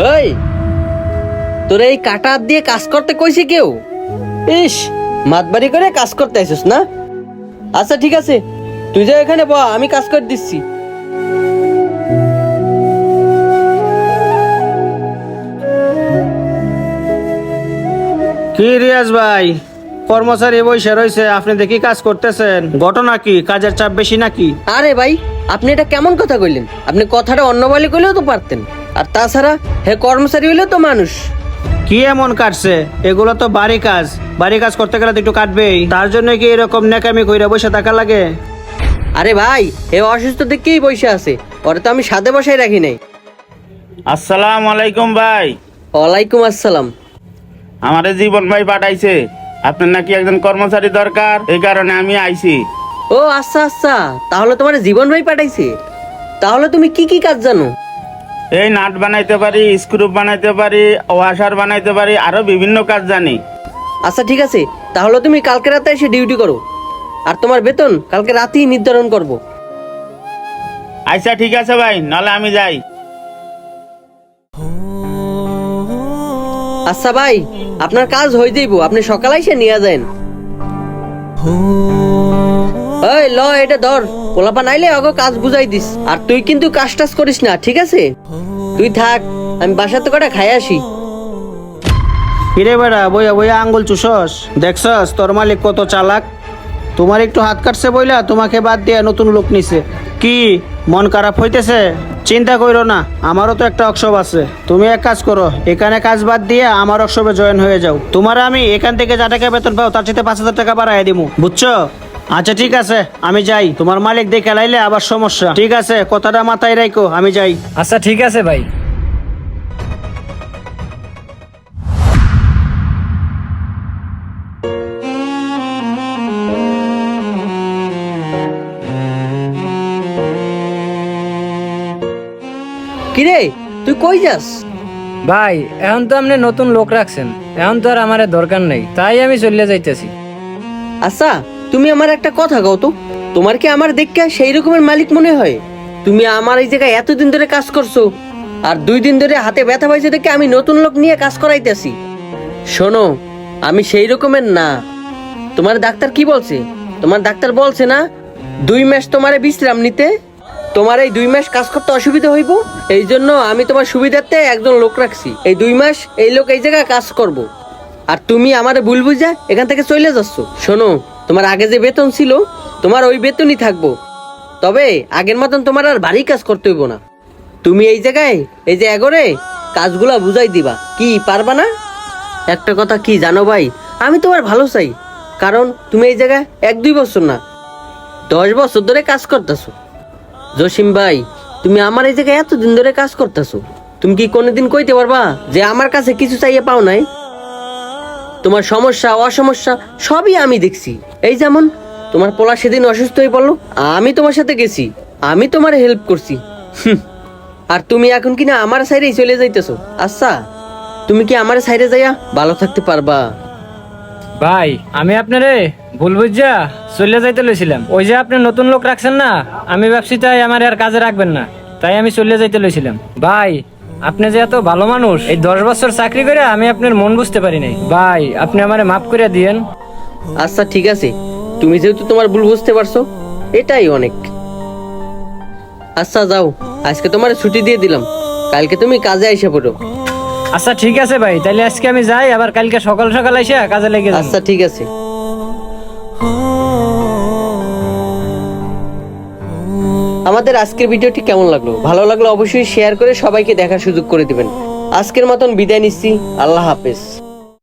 ওই তোর এই কাটা দিয়ে কাজ করতে কইছে কেউ? ইস মাতবাড়ি করে কাজ করতে আসিস না? আচ্ছা ঠিক আছে তুই যা এখানে বল আমি কাজ করে দিচ্ছি। কি রিয়াজ ভাই? কর্মচারী বসে রয়েছে আপনি দেখি কাজ করতেছেন। ঘটনা কি? কাজের চাপ বেশি নাকি? আরে ভাই আপনি এটা কেমন কথা কইলেন? আপনি কথাটা অন্য বলে কইলেও তো পারতেন। আর তাছাড়া হে কর্মচারী হইলেও তো মানুষ। কি এমন কাটছে? এগুলো তো বাড়ি কাজ। বাড়ি কাজ করতে গেলে তো একটু কাটবেই। তার জন্য কি এরকম নেকামি কইরা বসে থাকা লাগে? আরে ভাই এ অসুস্থ দেখেই বসে আছে। ওরে তো আমি সাথে বসাই রাখি নাই। আসসালাম আলাইকুম ভাই। ওয়ালাইকুম আসসালাম। আমারে জীবন ভাই পাঠাইছে। আপনার নাকি একজন কর্মচারী দরকার এই কারণে আমি আইছি। ও আচ্ছা আচ্ছা। তাহলে তোমার জীবন ভাই পাঠাইছে? তাহলে তুমি কি কি কাজ জানো? এই নাট বানাইতে পারি স্ক্রু বানাইতে পারি ওয়াশার বানাইতে পারি আরও বিভিন্ন কাজ জানি। আচ্ছা ঠিক আছে। তাহলে তুমি কালকে রাতে এসে ডিউটি করো। আর তোমার বেতন কালকে রাতেই নির্ধারণ করব। আচ্ছা ঠিক আছে ভাই নাহলে আমি যাই। আচ্ছা ভাই আপনার কাজ হয়ে যাইব। আপনি সকালে এসে নিয়ে যান। ওই ল, এটা ধর। পোলাপা নাইলে অগো কাজ বুঝাই দিস। আর তুই কিন্তু কাজ টাজ করিস না, ঠিক আছে? তুই থাক, আমি বাসাতে কটা খাই আসি। কিরে বেড়া, বইয়া বইয়া আঙ্গুল চুষস? দেখছস, তোর মালিক কত চালাক? তোমার একটু হাত কাটছে বইলা, তোমাকে বাদ দিয়ে নতুন লোক নিছে। কি, মন খারাপ হইতেছে? চিন্তা কইরো না, আমারও তো একটা অক্ষব আছে। তুমি এক কাজ করো, এখানে কাজ বাদ দিয়ে আমার অক্ষবে জয়েন হয়ে যাও। তোমার আমি এখান থেকে যা টাকা বেতন পাও তার সাথে পাঁচ হাজার টাকা বাড়াই দিমু, বুঝছ? আচ্ছা ঠিক আছে আমি যাই। তোমার মালিক দেখে লাইলে আবার সমস্যা। ঠিক আছে কথাটা মাথায় রাখো আমি যাই। আচ্ছা ঠিক আছে ভাই। কিরে তুই কই যাস? ভাই এখন তো আপনি নতুন লোক রাখছেন। এখন তো আর আমার দরকার নেই তাই আমি চলে যাইতেছি। আচ্ছা তুমি আমার একটা কথা কও তো। তোমার কি আমার দেখে সেই রকমের মালিক মনে হয়? তুমি আমার এই জায়গায় এতদিন ধরে কাজ করছ, আর দুই দিন ধরে হাতে ব্যথা পাইছে দেখে আমি নতুন লোক নিয়ে কাজ করাইতেছি। শোনো, আমি সেই রকমের না। তোমার ডাক্তার কি বলছে? তোমার ডাক্তার বলছে না, দুই মাস তোমারে বিশ্রাম নিতে, তোমার এই দুই মাস কাজ করতে অসুবিধা হইব? এই জন্য আমি তোমার সুবিধার্থে একজন লোক রাখছি। এই দুই মাস এই লোক এই জায়গায় কাজ করব। আর তুমি আমারে ভুল বুঝা এখান থেকে চলে যাচ্ছ। শোনো তোমার আগে যে বেতন ছিল, তোমার ওই বেতনই থাকব। তবে আগের মতন তোমার আর ভারী কাজ করতে হইব না। তুমি এই জায়গায়, এই যে এগোরে, কাজগুলা বুঝাই দিবা। কি পারবা না? একটা কথা কি জানো ভাই? আমি তোমার ভালো চাই। কারণ তুমি এই জায়গায় এক দুই বছর না, দশ বছর ধরে কাজ করতেছো। জসিম ভাই, তুমি আমার এই জায়গায় এতদিন ধরে কাজ করতেছো। তুমি কি কোনোদিন কইতে পারবা যে আমার কাছে কিছু চাইয়ে পাও নাই? তোমার সমস্যা, অসমস্যা, সবই আমি দেখছি। এই যেমন, তোমার পোলা সেদিন অসুস্থ হয়ে পড়ল, আমি তোমার সাথে গেছি, আমি তোমার হেল্প করছি। আর তুমি এখন কিনা আমার সাইডেই চলে যাইতেছো। আচ্ছা তুমি কি আমার সাইডে যাইয়া ভালো থাকতে পারবা? ভাই, আমি আপনারে ভুল বুঝা চলে যাইতে লইছিলাম। ওই যে আপনি নতুন লোক রাখছেন না, আমি ভাবছি তাই আমার আর কাজে রাখবেন না। তাই আমি চলে যাইতে লইছিলাম। ভাই আপনি যে এত ভালো মানুষ এই দশ বছর চাকরি করে আমি আপনার মন বুঝতে পারি নাই। ভাই আপনি আমারে মাফ করে দিয়েন। আচ্ছা ঠিক আছে। তুমি যেহেতু তোমার ভুল বুঝতে পারছ এটাই অনেক। আচ্ছা যাও। আজকে তোমার ছুটি দিয়ে দিলাম। কালকে তুমি কাজে এসে পড়ো। আচ্ছা ঠিক আছে ভাই। তাহলে আজকে আমি যাই আবার কালকে সকাল সকাল এসে কাজে লেগে আচ্ছা ঠিক আছে। আমাদের আজকের ভিডিওটি কেমন লাগল? ভালো লাগল অবশ্যই শেয়ার করে সবাইকে দেখার সুযোগ করে দিবেন। আজকের মতন বিদায় নিচ্ছি। আল্লাহ হাফেজ।